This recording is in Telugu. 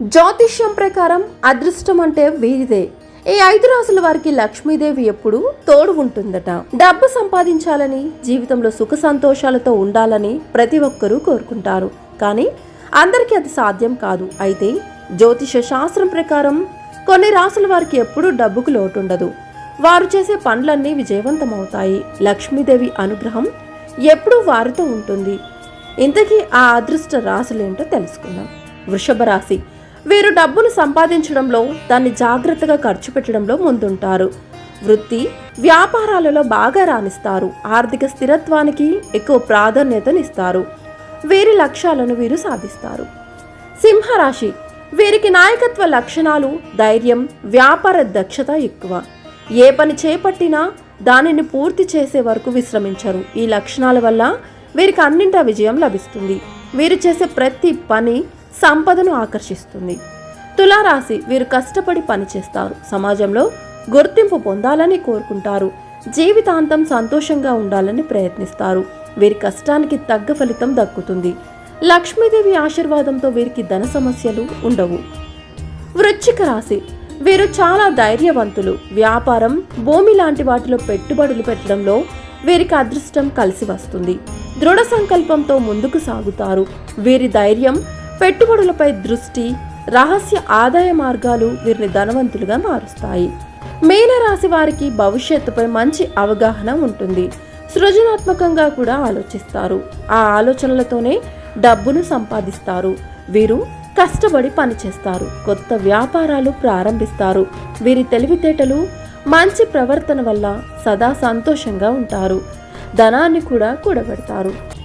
జ్యోతిష్యం ప్రకారం అదృష్టం అంటే వీరిదే. ఈ ఐదు రాసుల వారికి లక్ష్మీదేవి ఎప్పుడు తోడు ఉంటుందట. డబ్బు సంపాదించాలని జీవితంలో సుఖ సంతోషాలతో ఉండాలని ప్రతి ఒక్కరూ కోరుకుంటారు. కానీ అందరికీ అది సాధ్యం కాదు. అయితే జ్యోతిష శాస్త్రం ప్రకారం కొన్ని రాసుల వారికి ఎప్పుడూ డబ్బుకు లోటుండదు. వారు చేసే పనులన్నీ విజయవంతమవుతాయి. లక్ష్మీదేవి అనుగ్రహం ఎప్పుడూ వారితో ఉంటుంది. ఇంతకీ ఆ అదృష్ట రాశులేంటో తెలుసుకుందాం. వృషభ రాశి. వీరు డబ్బును సంపాదించడంలో దాన్ని జాగ్రత్తగా ఖర్చు పెట్టడంలో ముందుంటారు. వృత్తి వ్యాపారాలలో బాగా రాణిస్తారు. ఆర్థిక స్థిరత్వానికి ఎక్కువ ప్రాధాన్యతనిస్తారు. వీరి లక్ష్యాలను వీరు సాధిస్తారు. సింహరాశి వీరికి నాయకత్వ లక్షణాలు ధైర్యం వ్యాపార దక్షత ఎక్కువ. ఏ పని చేపట్టినా దానిని పూర్తి చేసే వరకు విశ్రమించరు. ఈ లక్షణాల వల్ల వీరికి అన్నింటా విజయం లభిస్తుంది. వీరు చేసే ప్రతి పని సంపదను ఆకర్షిస్తుంది. తులారాశి వీరు కష్టపడి పనిచేస్తారు. సమాజంలో గుర్తింపు పొందాలని కోరుకుంటారు. జీవితాంతం సంతోషంగా ఉండాలని ప్రయత్నిస్తారు. వీరి కష్టానికి తగ్గ ఫలితం దక్కుతుంది. లక్ష్మీదేవి ఆశీర్వాదంతో వీరికి ధన సమస్యలు ఉండవు. వృశ్చిక రాశి వీరు చాలా ధైర్యవంతులు. వ్యాపారం భూమి లాంటి వాటిలో పెట్టుబడులు పెట్టడంలో వీరికి అదృష్టం కలిసి వస్తుంది. దృఢ సంకల్పంతో ముందుకు సాగుతారు. వీరి ధైర్యం పెట్టుబడులపై దృష్టి రహస్య ఆదాయ మార్గాలు వీరిని ధనవంతులుగా మారుస్తాయి. మేనరాశి వారికి భవిష్యత్తుపై మంచి అవగాహన ఉంటుంది. సృజనాత్మకంగా కూడా ఆలోచిస్తారు. ఆ ఆలోచనలతోనే డబ్బును సంపాదిస్తారు. వీరు కష్టపడి పనిచేస్తారు. కొత్త వ్యాపారాలు ప్రారంభిస్తారు. వీరి తెలివితేటలు మంచి ప్రవర్తన వల్ల సదా సంతోషంగా ఉంటారు. ధనాన్ని కూడా కూడబెడతారు.